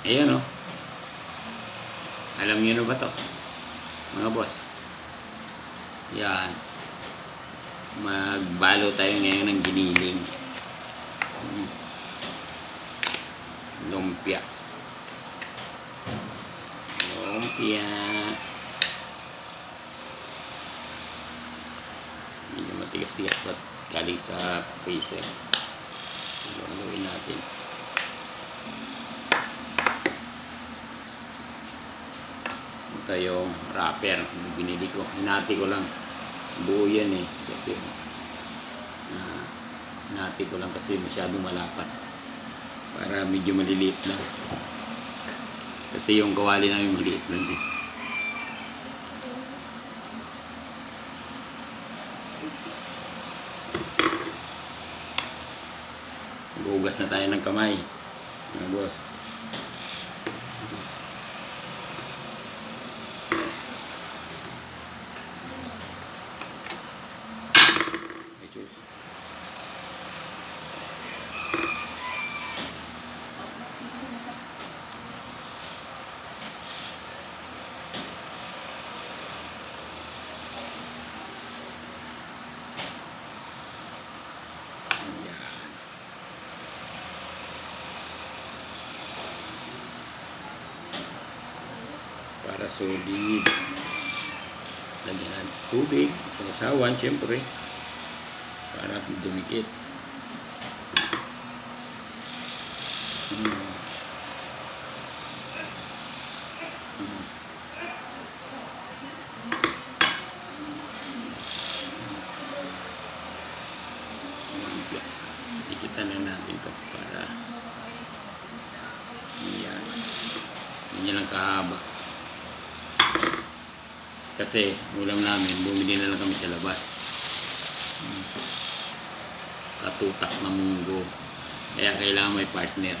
Ayan o. Alam niyo na ba to? Mga boss. Yan. Magbalo tayo ngayon ng giniling. Mm. Lumpia. Lumpia. Medyo matigas-tigas pa galing sa freezer. Gawin natin. Ito yung wrapper. Binili ko. Hinati ko lang. Buo yan eh. Kasi ah, hinati ko lang kasi masyadong malapat. Para medyo maliliit lang. Kasi yung kawali namin maliit lang din. Gugas na tayo ng kamay. Mga boss. Solid. Lagyan ng tubig, sausawan, syempre. Para dumikit. Hmm. Kahaba. Kasi ulam namin, bumili na lang kami sa labas. Katutak na munggo. Kaya kailangan may partner.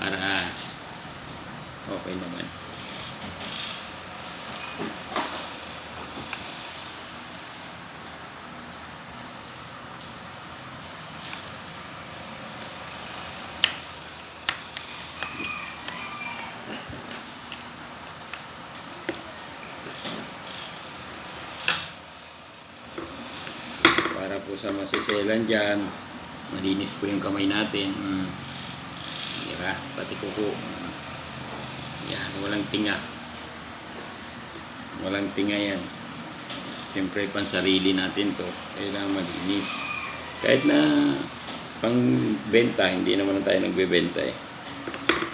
Para okay naman. Para po sa masiselan dyan, malinis po yung kamay natin. Mm. Di ba? Pati kuko. Mm. Yan, walang tinga. Walang tinga yan. Siyempre, pansarili natin to. Kailangan malinis. Kahit na pang benta, hindi naman tayo nagbebenta eh.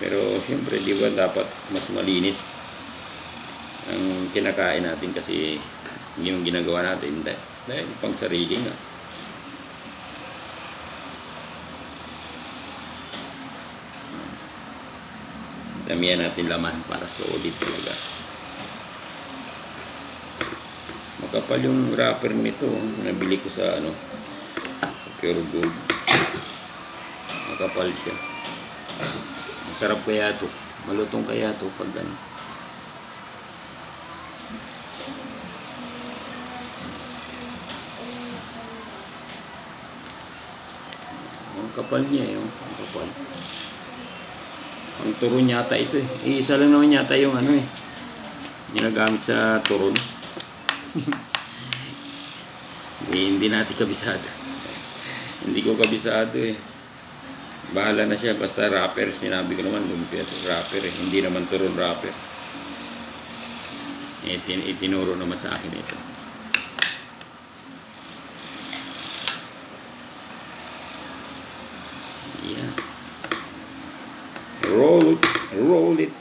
Pero siyempre, di ba dapat mas malinis ang kinakain natin kasi yung ginagawa natin dahil pang sarili nga. Damihan natin laman para solid talaga. Makapal yung wrapper nito. Nabili ko sa ano, sa Pure Gold. Makapal siya. Masarap kaya to. Malutong kaya to pag ano. Kapal niya eh. oh. Kapal. Ang turon yata ito eh. Isa lang naman yata yung ano eh. Ginagamit sa turon. hindi, hindi natin kabisado. hindi ko kabisado eh. Bahala na siya. Basta rapper. Sinabi ko naman lumpia sa rapper eh. Hindi naman turon rapper. Itin, itinuro naman sa akin ito. Roll it, roll it.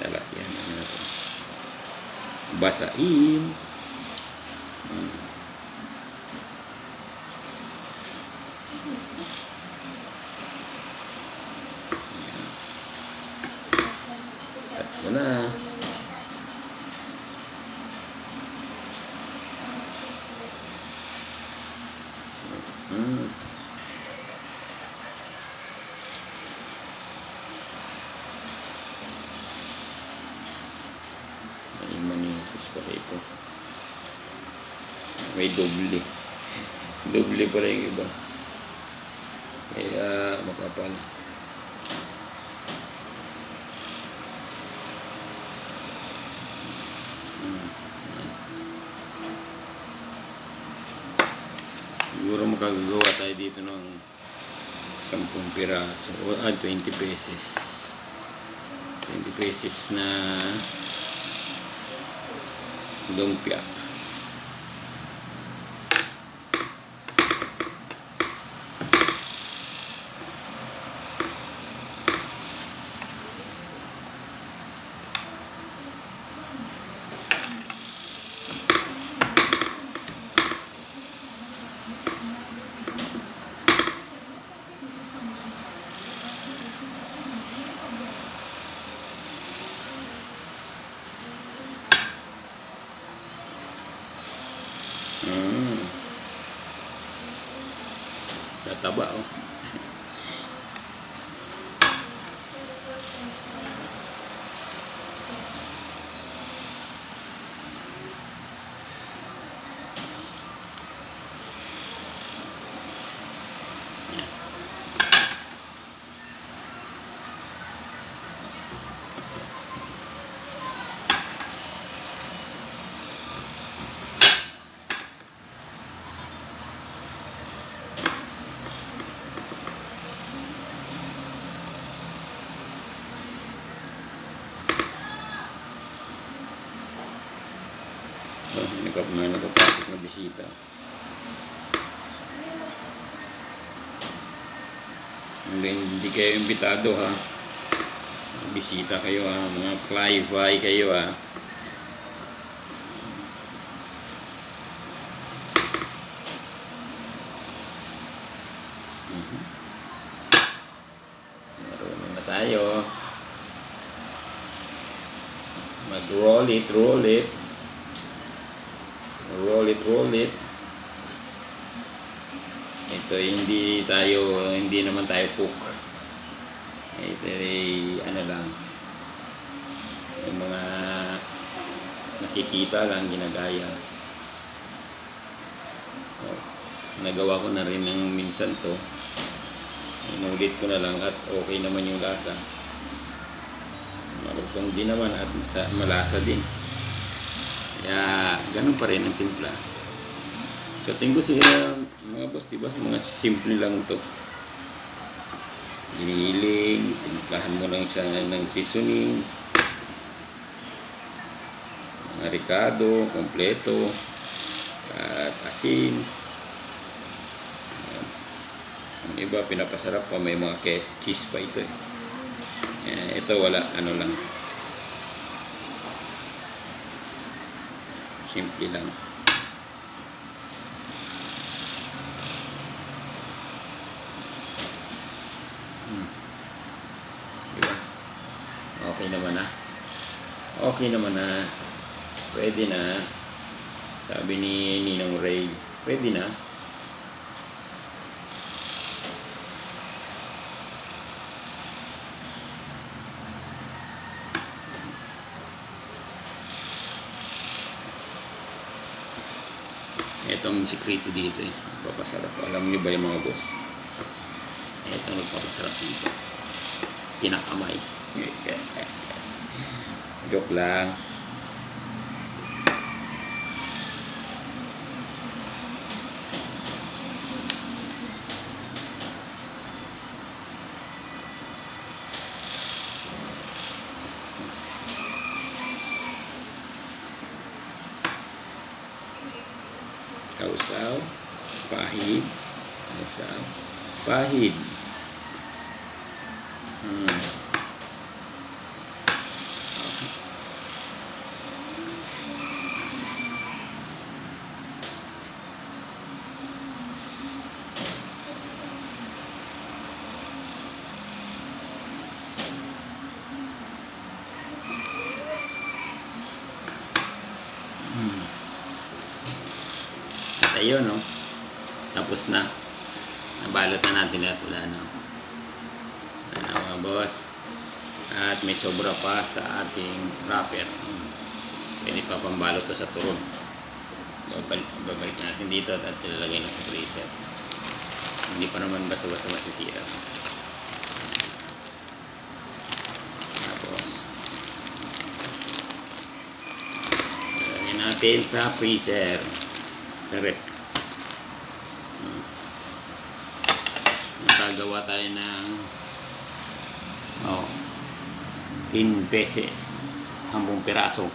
Tala, yan. Basain. Mo na. Mm. May manisos pala ito. may doble. Doble pala yung iba. Kaya makapal. Hmm. Siguro makagagawa tayo dito ng 10 piraso ah, 20 pesos. 20 pesos na dando piada. Lumpia. Mm. Tataba oh. Yan. Oh, nagkap na nakapasok na bisita. Hindi, hindi kayo imbitado ha. Bisita kayo ha. Mga fly-fly kayo ha. Mhm. Marunong na tayo. Mag-roll it, roll it. Roll it, roll it. Ito hindi tayo, hindi naman tayo cook. Ito ay ano lang. Yung mga nakikita lang ginagaya. Oh, nagawa ko na rin ng minsan to. Inulit ko na lang at okay naman yung lasa. Malutong din naman at sa malasa din. Kaya, ganun pa rin ang timpla. So, tingko sila, mga boss, diba? Mga simple lang to. Giniling, timplahan mo lang siya ng seasoning. Mga ricado, kompleto, at asin. Ang iba, pinapasarap pa, may mga cheese pa ito eh. Eh, ito wala, ano lang. Simple lang. Hmm. Diba? Okay naman na. Okay naman na. Pwede na. Sabi ni Ninong Ray, pwede na. Itong sikreto dito eh. Papasarap. Alam niyo ba yung mga boss? Ito nagpapasarap dito. Kinakamay. Joke lang. Kausaw, pahid, kausaw, pahid. Hmm. Ayun, no? Tapos na. Nabalot na natin lahat. Wala na. Wala na mga boss. At may sobra pa sa ating wrapper. Pwede pa pambalot to sa turon. babalik, babalik natin dito at ilalagay na sa freezer. Hindi pa naman basta-basta masisira. Tapos, ilalagay natin sa freezer. Sa. Hmm. Nakagawa tayo ng oh, 10 pesos. Hambong piraso.